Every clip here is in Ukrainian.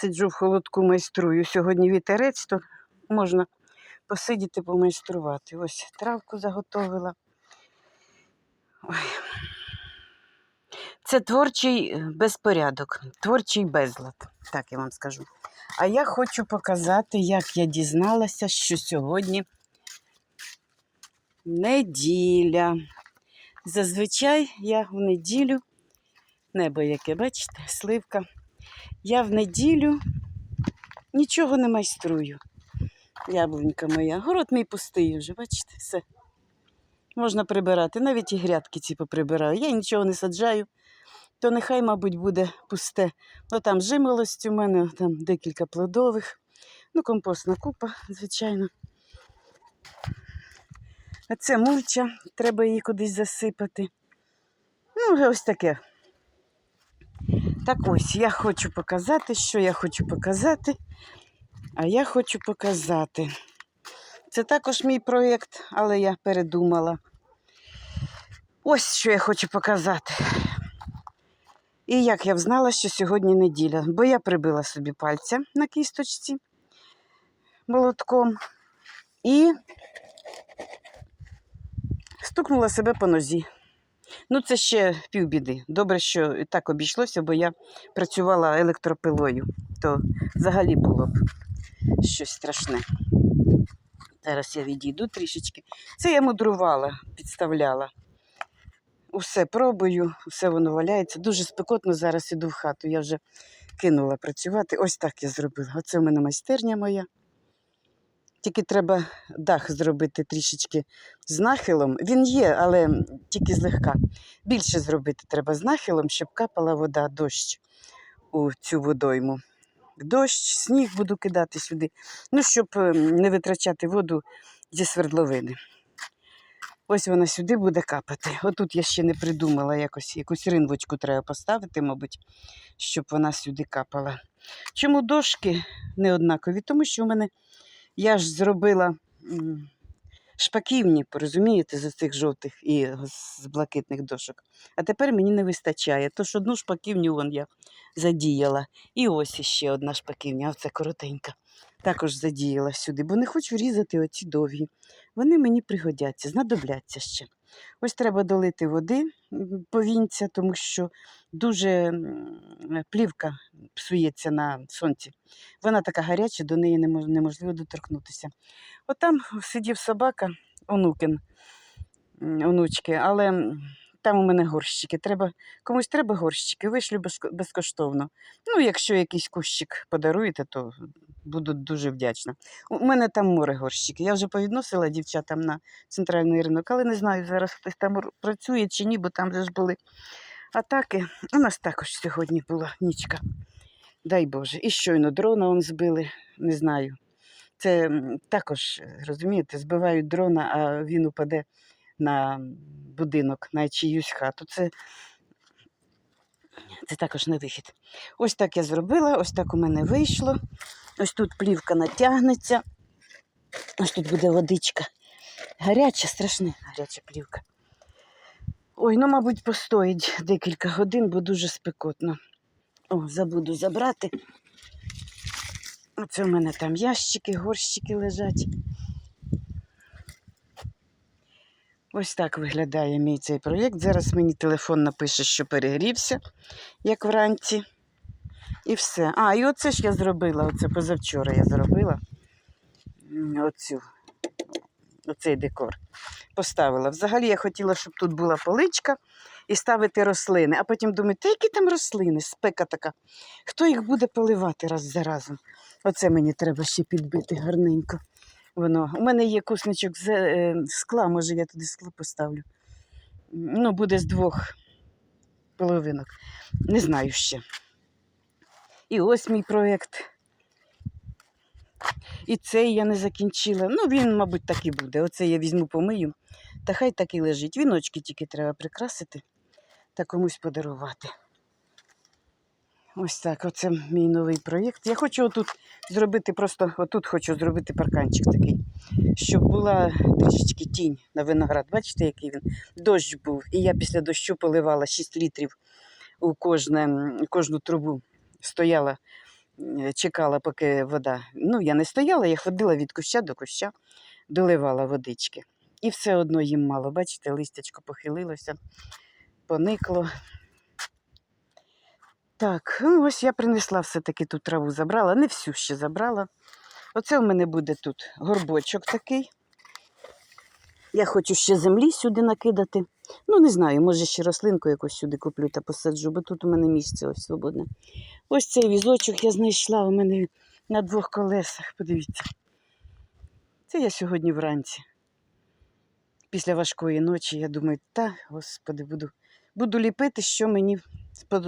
Сиджу в холодку, майструю. Сьогодні вітерець, то можна посидіти, помайструвати. Ось травку заготовила. Ой. Це творчий е, безпорядок, творчий безлад, так я вам скажу. А я хочу показати, як я дізналася, що сьогодні неділя. Зазвичай я в неділю, небо яке, бачите, сливка. Я в неділю нічого не майструю. Яблунька моя. Город мій пустий вже, бачите, все. Можна прибирати. Навіть і грядки ці поприбираю. Я нічого не саджаю, то нехай, мабуть, буде пусте. Ну там жимолость у мене, там декілька плодових. Ну, компостна купа, звичайно. А це мульча, треба її кудись засипати. Ну, ось таке. Так ось, я хочу показати, що я хочу показати. А я хочу показати. Це також мій проєкт, але я передумала. Ось що я хочу показати. І як я взнала, що сьогодні неділя, бо я прибила собі пальця на кісточці молотком і стукнула себе по нозі. Ну, це ще півбіди. Добре, що так обійшлося, бо я працювала електропилою, то взагалі було б щось страшне. Зараз я відійду трішечки. Це я мудрувала, підставляла. Усе пробую, все воно валяється. Дуже спекотно зараз іду в хату. Я вже кинула працювати. Ось так я зробила. Оце в мене майстерня моя. Тільки треба дах зробити трішечки з нахилом. Він є, але тільки злегка. Більше зробити треба з нахилом, щоб капала вода, дощ у цю водойму. Дощ, сніг буду кидати сюди. Ну, щоб е, не витрачати воду зі свердловини. Ось вона сюди буде капати. Отут я ще не придумала якось, якусь ринвочку треба поставити, мабуть, щоб вона сюди капала. Чому дошки не однакові? Тому що в мене я ж зробила шпаківні, порозумієте, з цих жовтих і з блакитних дошок. А тепер мені не вистачає. Тож одну шпаківню вон я задіяла. І ось іще одна шпаківня, оце коротенька. Також задіяла сюди, бо не хочу різати оці довгі. Вони мені пригодяться, знадобляться ще. Ось треба долити води повінця, тому що дуже плівка псується на сонці. Вона така гаряча, до неї неможливо доторкнутися. От там сидів собака, онукин, онучки, але там у мене горщики. Треба, комусь треба горщики, вишлю безкоштовно. Ну, якщо якийсь кущик подаруєте, то буду дуже вдячна. У мене там море горщики. Я вже повідносила дівчатам на центральний ринок, але не знаю, зараз хтось там працює чи ні, бо там же ж були атаки. У нас також сьогодні була нічка. Дай Боже. І щойно дрона он збили, не знаю. Це також, е, розумієте, збивають дрона, а він упаде на будинок, на чиюсь хату. Це, це також не вихід. Ось так я зробила, ось так у мене вийшло. Ось тут плівка натягнеться. Ось тут буде водичка. Гаряча, страшна гаряча плівка. Ой, ну, мабуть, постоїть декілька годин, бо дуже спекотно. О, забуду забрати. Оце в мене там ящики, горщики лежать. Ось так виглядає мій цей проєкт. Зараз мені телефон напише, що перегрівся, як вранці. І все. А, і оце ж я зробила, оце позавчора я зробила оцю, оцей декор. Поставила. Взагалі я хотіла, щоб тут була поличка і ставити рослини. А потім думаю, та які там рослини, спека така. Хто їх буде поливати раз за разом? Оце мені треба ще підбити гарненько. Воно. У мене є кусничок з е, скла, може я туди скло поставлю. Ну, буде з двох половинок. Не знаю ще. І ось мій проєкт. І цей я не закінчила. Ну, він, мабуть, так і буде. Оце я візьму помию, та хай так і лежить. Віночки тільки треба прикрасити та комусь подарувати. Ось так, оце мій новий проєкт. Я хочу отут зробити просто, отут хочу зробити парканчик такий, щоб була трішечки тінь на виноград. Бачите, який він? Дощ був. І я після дощу поливала 6 літрів у кожне, кожну трубу. Стояла е, чекала, поки вода. Ну, я не стояла, я ходила від куща до куща, доливала водички. І все одно їм мало. Бачите, листячко похилилося, поникло. Так, ну ось я принесла все-таки ту траву, забрала, не всю ще забрала. Оце в мене буде тут горбочок такий. Я хочу ще землі сюди накидати. Ну, не знаю, може ще рослинку якусь сюди куплю та посаджу, бо тут у мене місце ось свободне. Ось цей візочок я знайшла у мене на двох колесах. Подивіться. Це я сьогодні вранці. Після важкої ночі я думаю, та, господи, буду, буду ліпити, що мені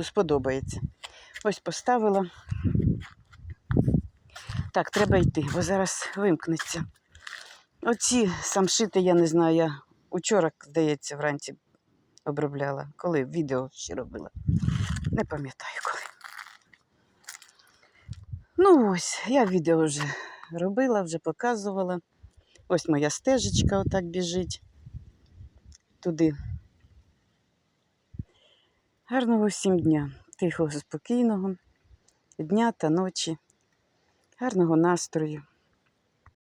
сподобається. Ось поставила. Так, треба йти, бо зараз вимкнеться. Оці самшити, я не знаю, я учора, здається, вранці обробляла. Коли відео ще робила. Не пам'ятаю коли. Ну ось, я відео вже робила, вже показувала. Ось моя стежечка отак біжить туди. Гарного всім дня, тихого, спокійного дня та ночі, гарного настрою.